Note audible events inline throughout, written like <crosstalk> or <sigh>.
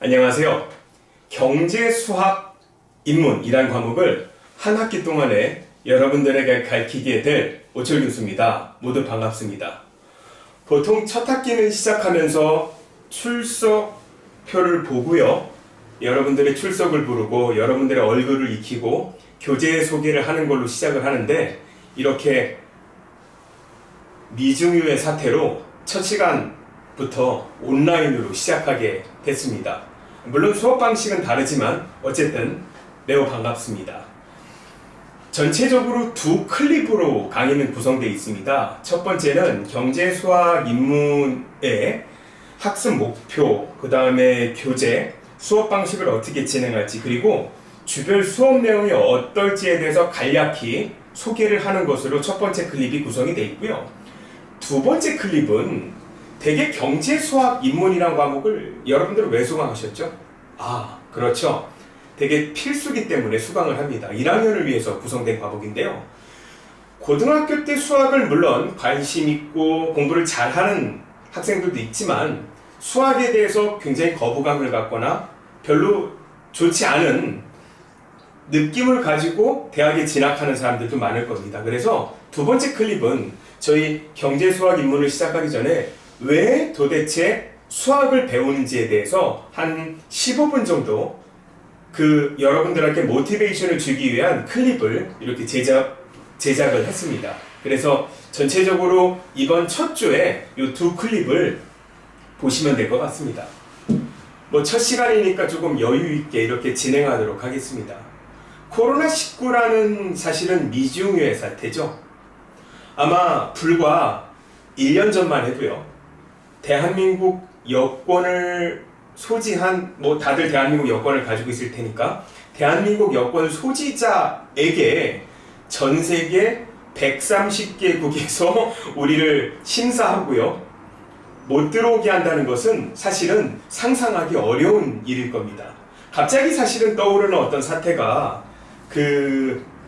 안녕하세요. 경제 수학 인문이란 과목을 한 학기 동안에 여러분들에게 가르치게 될 오철 교수입니다. 모두 반갑습니다. 보통 첫 학기는 시작하면서 출석표를 보고요. 여러분들의 출석을 부르고 여러분들의 얼굴을 익히고 교재 소개를 하는 걸로 시작을 하는데 이렇게 미중유의 사태로 첫 시간 부터 온라인으로 시작하게 됐습니다. 물론 수업 방식은 다르지만 어쨌든 매우 반갑습니다. 전체적으로 두 클립으로 강의는 구성되어 있습니다. 첫 번째는 경제 수학 입문의 학습 목표, 그 다음에 교재, 수업 방식을 어떻게 진행할지, 그리고 주별 수업 내용이 어떨지에 대해서 간략히 소개를 하는 것으로 첫 번째 클립이 구성이 되어 있고요. 두 번째 클립은 대개 경제 수학 입문이란 과목을 여러분들은 왜 수강하셨죠? 아, 그렇죠. 되게 필수기 때문에 수강을 합니다. 1학년을 위해서 구성된 과목인데요. 고등학교 때 수학을 물론 관심 있고 공부를 잘하는 학생들도 있지만 수학에 대해서 굉장히 거부감을 갖거나 별로 좋지 않은 느낌을 가지고 대학에 진학하는 사람들도 많을 겁니다. 그래서 두 번째 클립은 저희 경제 수학 입문을 시작하기 전에 왜 도대체 수학을 배우는지에 대해서 한 15분 정도 그 여러분들에게 모티베이션을 주기 위한 클립을 이렇게 제작 제작을 했습니다. 그래서 전체적으로 이번 첫 주에 이 두 클립을 보시면 될 것 같습니다. 뭐 첫 시간이니까 조금 여유 있게 이렇게 진행하도록 하겠습니다. 코로나19라는 사실은 미중유의 사태죠. 아마 불과 1년 전만 해도요. 대한민국 여권을 소지한 뭐 다들 대한민국 여권을 가지고 있을 테니까 대한민국 여권 소지자에게 전 세계 130개국에서 <laughs> 우리를 심사하고요. 못 들어오게 한다는 것은 사실은 상상하기 어려운 일일 겁니다. 갑자기 사실은 떠오르는 어떤 사태가 그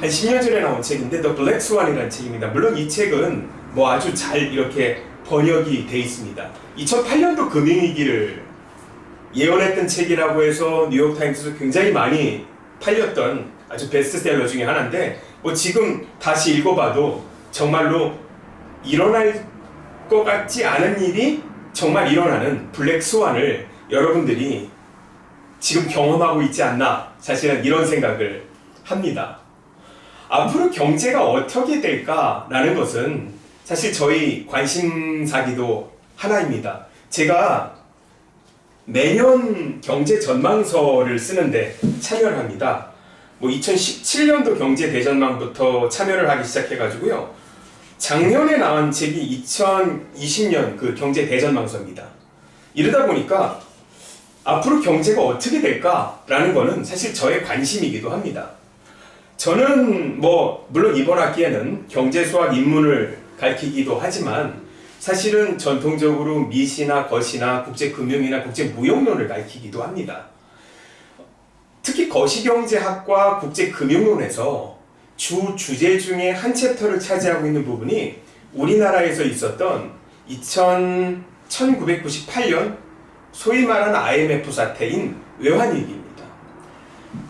한 10년 전에 나온 책인데 The Black Swan이라는 책입니다. 물론 이 책은 뭐 아주 잘 이렇게 번역이 돼 있습니다. 2008년도 금융위기를 예언했던 책이라고 해서 뉴욕타임스에서 굉장히 많이 팔렸던 아주 베스트셀러 중에 하나인데 뭐 지금 다시 읽어봐도 정말로 일어날 것 같지 않은 일이 정말 일어나는 블랙 스완을 여러분들이 지금 경험하고 있지 않나 사실은 이런 생각을 합니다. 앞으로 경제가 어떻게 될까라는 것은 사실 저희 관심사기도 하나입니다. 제가 매년 경제 전망서를 쓰는데 참여를 합니다. 뭐 2017년도 경제 대전망부터 참여를 하기 시작해가지고요. 작년에 나온 책이 2020년 그 경제 대전망서입니다. 이러다 보니까 앞으로 경제가 어떻게 될까라는 거는 사실 저의 관심이기도 합니다. 저는 뭐 물론 이번 학기에는 경제 수학 입문을 가르치기도 하지만 사실은 전통적으로 미시나 거시나 국제금융이나 국제무역론을 가르치기도 합니다. 특히 거시경제학과 국제금융론에서 주 주제 중에 한 챕터를 차지하고 있는 부분이 우리나라에서 있었던 2000, 1998년 소위 말하는 IMF 사태인 외환위기입니다.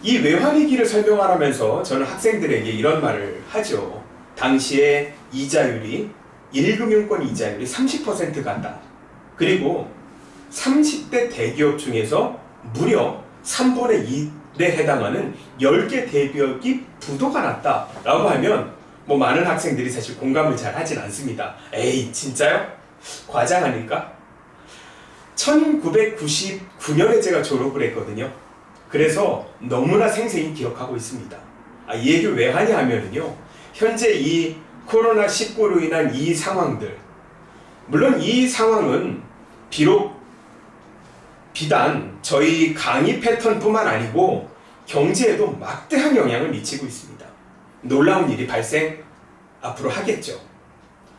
이 외환위기를 설명하면서 저는 학생들에게 이런 말을 하죠. 당시에 이자율이 1금융권 이자율이 30% 간다. 그리고 30대 대기업 중에서 무려 3분의 1에 해당하는 10개 대기업이 부도가 났다. 라고 하면 뭐 많은 학생들이 사실 공감을 잘 하진 않습니다. 에이, 진짜요? 과장 아닐까? 1999년에 제가 졸업을 했거든요. 그래서 너무나 생생히 기억하고 있습니다. 아, 이 얘기를 왜 하냐 하면은요. 현재 이 코로나19로 인한 이 상황들. 물론 이 상황은 비록 비단 저희 강의 패턴뿐만 아니고 경제에도 막대한 영향을 미치고 있습니다. 놀라운 일이 발생 앞으로 하겠죠.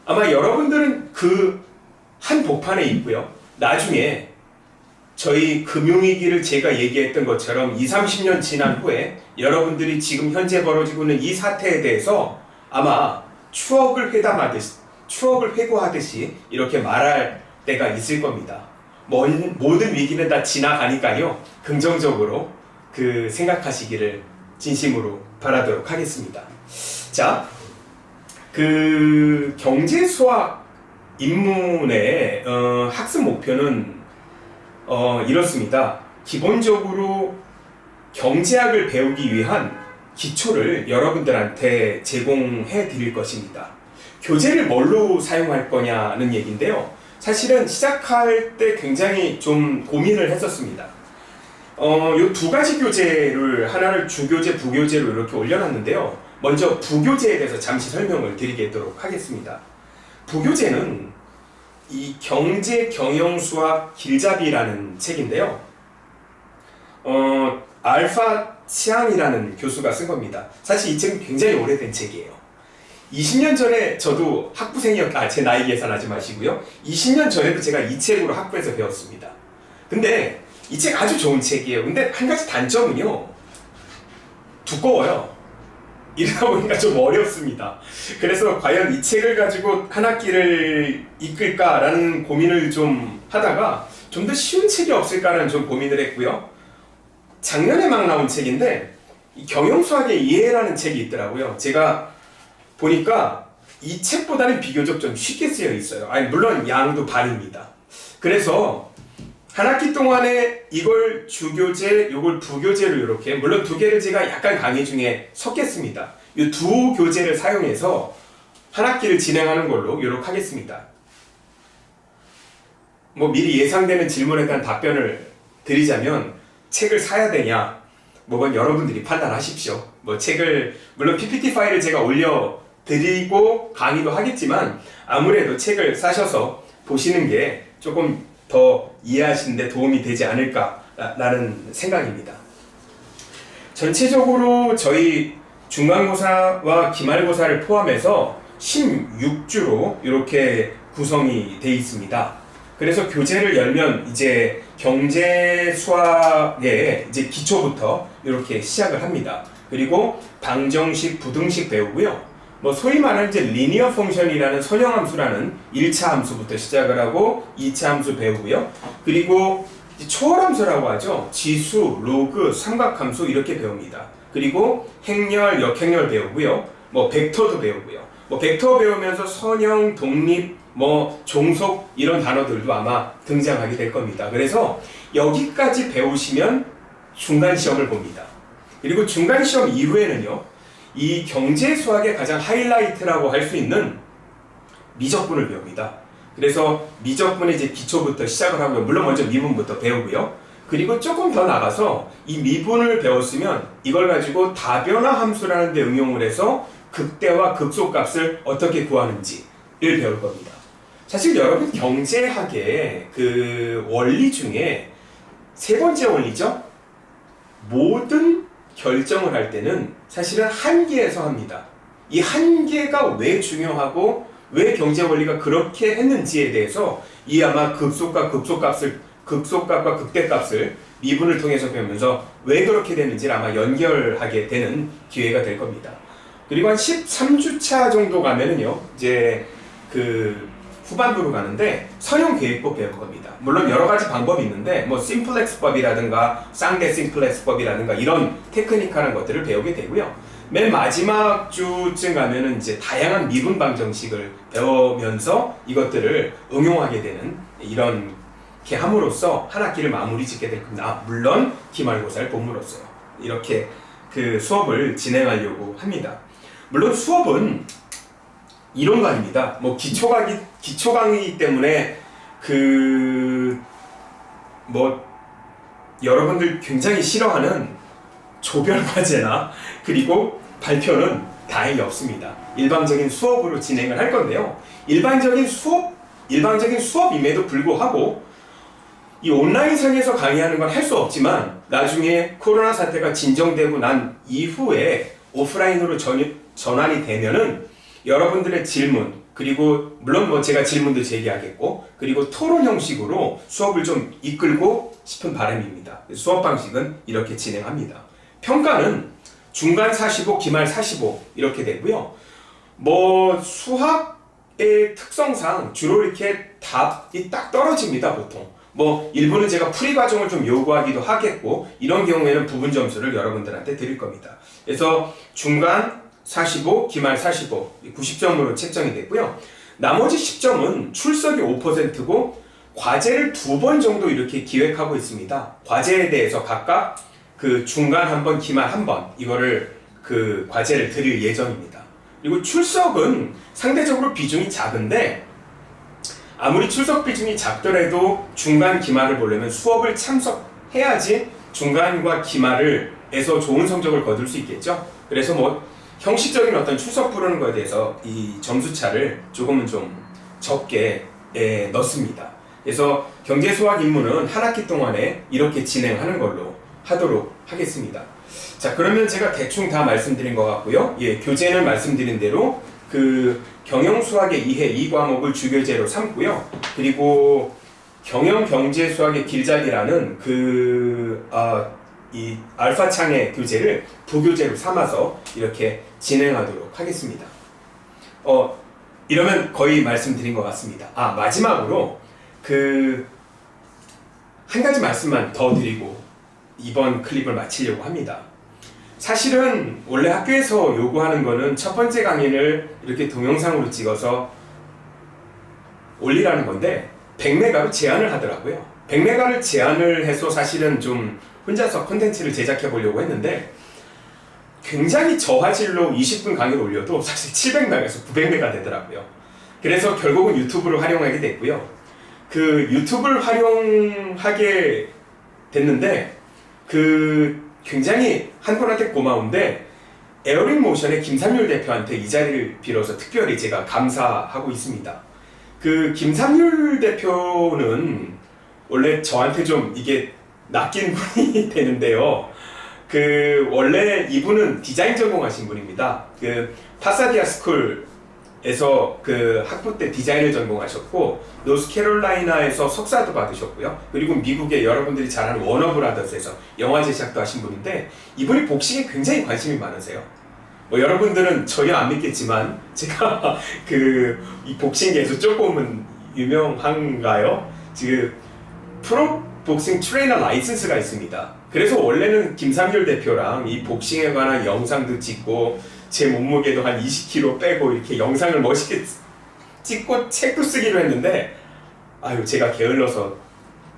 아마 여러분들은 그 한 복판에 있고요. 나중에 저희 금융위기를 제가 얘기했던 것처럼 2, 30년 지난 후에 여러분들이 지금 현재 벌어지고 있는 이 사태에 대해서 아마 추억을 회담하듯이, 추억을 회고하듯이 이렇게 말할 때가 있을 겁니다. 먼- 모든 위기는 다 지나가니까요. 긍정적으로 그 생각하시기를 진심으로 바라도록 하겠습니다. 자, 그 경제 수학 입문의 어, 학습 목표는 어, 이렇습니다. 기본적으로 경제학을 배우기 위한 기초를 여러분들한테 제공해 드릴 것입니다. 교재를 뭘로 사용할 거냐는 얘기인데요. 사실은 시작할 때 굉장히 좀 고민을 했었습니다. 어, 요 두 가지 교재를 하나를 주교재, 부교재로 이렇게 올려놨는데요. 먼저 부교재에 대해서 잠시 설명을 드리도록 하겠습니다. 부교재는 이 경제 경영 수학 길잡이라는 책인데요. 어, 알파 치앙이라는 교수가 쓴 겁니다. 사실 이 책은 굉장히 오래된 책이에요. 20년 전에 저도 학부생이었, 아, 제 나이 계산하지 마시고요. 20년 전에도 제가 이 책으로 학부에서 배웠습니다. 근데 이 책 아주 좋은 책이에요. 근데 한 가지 단점은요. 두꺼워요. 이러다 보니까 좀 어렵습니다. 그래서 과연 이 책을 가지고 한 학기를 이끌까라는 고민을 좀 하다가 좀 더 쉬운 책이 없을까라는 좀 고민을 했고요. 작년에 막 나온 책인데 이 경영수학의 이해라는 책이 있더라고요. 제가 보니까 이 책보다는 비교적 좀 쉽게 쓰여 있어요. 아니 물론 양도 반입니다. 그래서 한 학기 동안에 이걸 주교재, 이걸 부교재로 이렇게 물론 두 개를 제가 약간 강의 중에 섞겠습니다. 이 두 교재를 사용해서 한 학기를 진행하는 걸로 이렇게 하겠습니다. 뭐 미리 예상되는 질문에 대한 답변을 드리자면 책을 사야 되냐? 뭐건 여러분들이 판단하십시오. 뭐 책을 물론 PPT 파일을 제가 올려 드리고 강의도 하겠지만 아무래도 책을 사셔서 보시는 게 조금 더 이해하시는데 도움이 되지 않을까라는 생각입니다. 전체적으로 저희 중간고사와 기말고사를 포함해서 16주로 이렇게 구성이 되어 있습니다. 그래서 교재를 열면 이제 경제 수학의 이제 기초부터 이렇게 시작을 합니다. 그리고 방정식, 부등식 배우고요. 뭐 소위 말하는 이제 리니어 펑션이라는 선형 함수라는 1차 함수부터 시작을 하고 2차 함수 배우고요. 그리고 초월함수라고 하죠. 지수, 로그, 삼각함수 이렇게 배웁니다. 그리고 행렬, 역행렬 배우고요. 뭐 벡터도 배우고요. 뭐 벡터 배우면서 선형, 독립, 뭐 종속 이런 단어들도 아마 등장하게 될 겁니다. 그래서 여기까지 배우시면 중간 시험을 봅니다. 그리고 중간 시험 이후에는요. 이 경제 수학의 가장 하이라이트라고 할 수 있는 미적분을 배웁니다. 그래서 미적분의 이제 기초부터 시작을 하고요. 물론 먼저 미분부터 배우고요. 그리고 조금 더 나가서 이 미분을 배웠으면 이걸 가지고 다변화 함수라는 데 응용을 해서 극대와 극소값을 어떻게 구하는지를 배울 겁니다. 사실 여러분 경제학의 그 원리 중에 세 번째 원리죠. 모든 결정을 할 때는 사실은 한계에서 합니다. 이 한계가 왜 중요하고 왜 경제 원리가 그렇게 했는지에 대해서 이 아마 급속과 급소값을 급소값과 극대값을 미분을 통해서 배우면서 왜 그렇게 됐는지를 아마 연결하게 되는 기회가 될 겁니다. 그리고 한 13주차 정도 가면은요, 이제 그 후반부로 가는데 선형 계획법 배울 겁니다. 물론 여러 가지 방법이 있는데 뭐 심플렉스법이라든가 쌍대 심플렉스법이라든가 이런 테크니컬한 것들을 배우게 되고요. 맨 마지막 주쯤 가면은 이제 다양한 미분 방정식을 배우면서 이것들을 응용하게 되는 이런 게 함으로써 한 학기를 마무리 짓게 될 겁니다. 아, 물론 기말고사를 봄으로써요. 이렇게 그 수업을 진행하려고 합니다. 물론 수업은 아닙니다. 뭐 기초 강의 기초 강의이기 때문에 그 뭐 여러분들 굉장히 싫어하는 조별 과제나 그리고 발표는 다행히 없습니다. 일반적인 수업으로 진행을 할 건데요. 일반적인 수업 일반적인 수업임에도 불구하고 이 온라인상에서 강의하는 건 할 수 없지만 나중에 코로나 사태가 진정되고 난 이후에 오프라인으로 전, 전환이 되면은 여러분들의 질문 그리고 물론 뭐 제가 질문도 제기하겠고 그리고 토론 형식으로 수업을 좀 이끌고 싶은 바람입니다. 수업 방식은 이렇게 진행합니다. 평가는 중간 45, 기말 45 이렇게 되고요. 뭐 수학의 특성상 주로 이렇게 답이 딱 떨어집니다 보통 뭐 일부는 제가 풀이 과정을 좀 요구하기도 하겠고 이런 경우에는 부분 점수를 여러분들한테 드릴 겁니다. 그래서 중간 45, 기말 45, 90점으로 책정이 됐고요. 나머지 10점은 출석이 5%고 과제를 두 번 정도 이렇게 기획하고 있습니다. 과제에 대해서 각각 그 중간 한 번, 기말 한 번 이거를 그 과제를 드릴 예정입니다. 그리고 출석은 상대적으로 비중이 작은데 아무리 출석 비중이 작더라도 중간 기말을 보려면 수업을 참석해야지 중간과 기말을 에서 좋은 성적을 거둘 수 있겠죠. 그래서 뭐 형식적인 어떤 출석 부르는 거에 대해서 이 점수 차를 조금은 좀 적게 예, 넣습니다. 그래서 경제 수학 입문은 한 학기 동안에 이렇게 진행하는 걸로 하도록 하겠습니다. 자, 그러면 제가 대충 다 말씀드린 것 같고요. 예, 교재는 말씀드린 대로 그 경영 수학의 2회 2과목을 주교재로 삼고요. 그리고 경영 경제 수학의 길잡이라는 그, 아, 이 알파 창의 교재를 부교재로 삼아서 이렇게 진행하도록 하겠습니다. 어, 이러면 거의 말씀드린 것 같습니다. 아, 마지막으로 그 한 가지 말씀만 더 드리고 이번 클립을 마치려고 합니다. 사실은 원래 학교에서 요구하는 거는 첫 번째 강의를 이렇게 동영상으로 찍어서 올리라는 건데 100메가로 제한을 하더라고요. 100메가를 제한을 해서 사실은 좀 혼자서 콘텐츠를 제작해 보려고 했는데 굉장히 저화질로 20분 강의를 올려도 사실 700메가에서 900메가 되더라고요. 그래서 결국은 유튜브를 활용하게 됐고요. 그 유튜브를 활용하게 됐는데 그 굉장히 한 분한테 고마운데 에어링 모션의 김삼률 대표한테 이 자리를 빌어서 특별히 제가 감사하고 있습니다. 그 김삼률 대표는 원래 저한테 좀 이게 낚인 분이 <laughs> 되는데요. 그 원래 이분은 디자인 전공하신 분입니다. 그 파사디아 스쿨에서 그 학부 때 디자인을 전공하셨고 노스캐롤라이나에서 석사도 받으셨고요. 그리고 미국의 여러분들이 잘 아는 워너브라더스에서 영화 제작도 하신 분인데 이분이 복싱에 굉장히 관심이 많으세요. 뭐 여러분들은 전혀 안 믿겠지만 <laughs> 제가 그 이 복싱계에서 조금은 유명한가요? 지금 프로 복싱 트레이너 라이센스가 있습니다. 그래서 원래는 김삼률 대표랑 이 복싱에 관한 영상도 찍고 제 몸무게도 한 20kg 빼고 이렇게 영상을 멋있게 찍고 책도 쓰기로 했는데 아유 제가 게을러서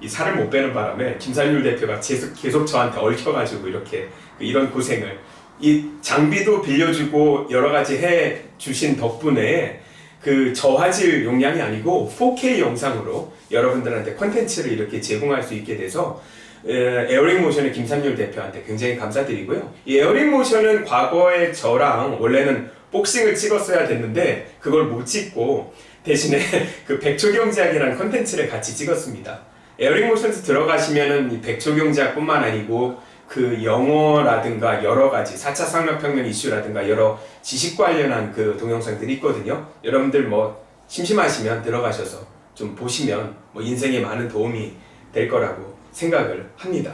이 살을 못 빼는 바람에 김삼률 대표가 계속, 계속 저한테 얽혀가지고 이렇게 그 이런 고생을 이 장비도 빌려주고 여러 가지 해 주신 덕분에 그 저화질 용량이 아니고 4K 영상으로 여러분들한테 콘텐츠를 이렇게 제공할 수 있게 돼서 에, 에어링 모션의 김삼률 대표한테 굉장히 감사드리고요. 이 에어링 모션은 과거에 저랑 원래는 복싱을 찍었어야 됐는데 그걸 못 찍고 대신에 <laughs> 그 백초경제학이라는 콘텐츠를 같이 찍었습니다. 에어링 모션스 들어가시면은 이 백초경제학뿐만 아니고 그 영어라든가 여러 가지 4차 산업혁명 이슈라든가 여러 지식 관련한 그 동영상들이 있거든요. 여러분들 뭐 심심하시면 들어가셔서 좀 보시면 뭐 인생에 많은 도움이 될 거라고 생각을 합니다.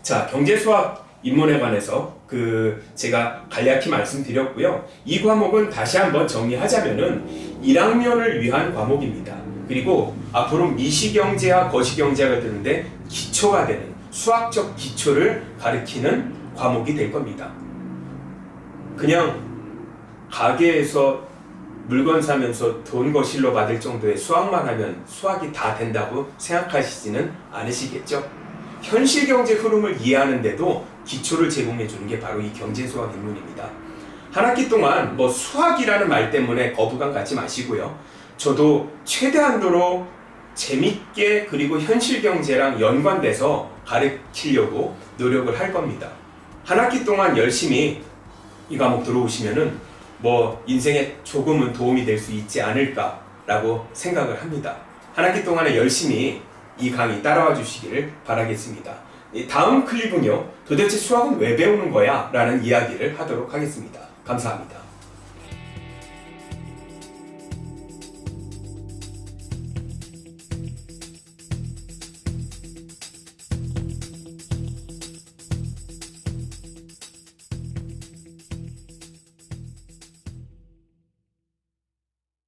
자, 경제 수학 입문에 관해서 그 제가 간략히 말씀드렸고요. 이 과목은 다시 한번 정리하자면은 1학년을 위한 과목입니다. 그리고 앞으로 미시경제와 거시경제가 되는데 기초가 되는 수학적 기초를 가르치는 과목이 될 겁니다. 그냥 가게에서 물건 사면서 돈 거실로 받을 정도의 수학만 하면 수학이 다 된다고 생각하시지는 않으시겠죠? 현실 경제 흐름을 이해하는데도 기초를 제공해 주는 게 바로 이 경제 수학 입문입니다. 한 학기 동안 뭐 수학이라는 말 때문에 거부감 갖지 마시고요. 저도 최대한도로 재밌게 그리고 현실 경제랑 연관돼서 가르치려고 노력을 할 겁니다. 한 학기 동안 열심히 이 과목 들어오시면은 뭐 인생에 조금은 도움이 될 수 있지 않을까라고 생각을 합니다. 한 학기 동안에 열심히 이 강의 따라와 주시기를 바라겠습니다. 이 다음 클립은요, 도대체 수학은 왜 배우는 거야? 라는 이야기를 하도록 하겠습니다. 감사합니다.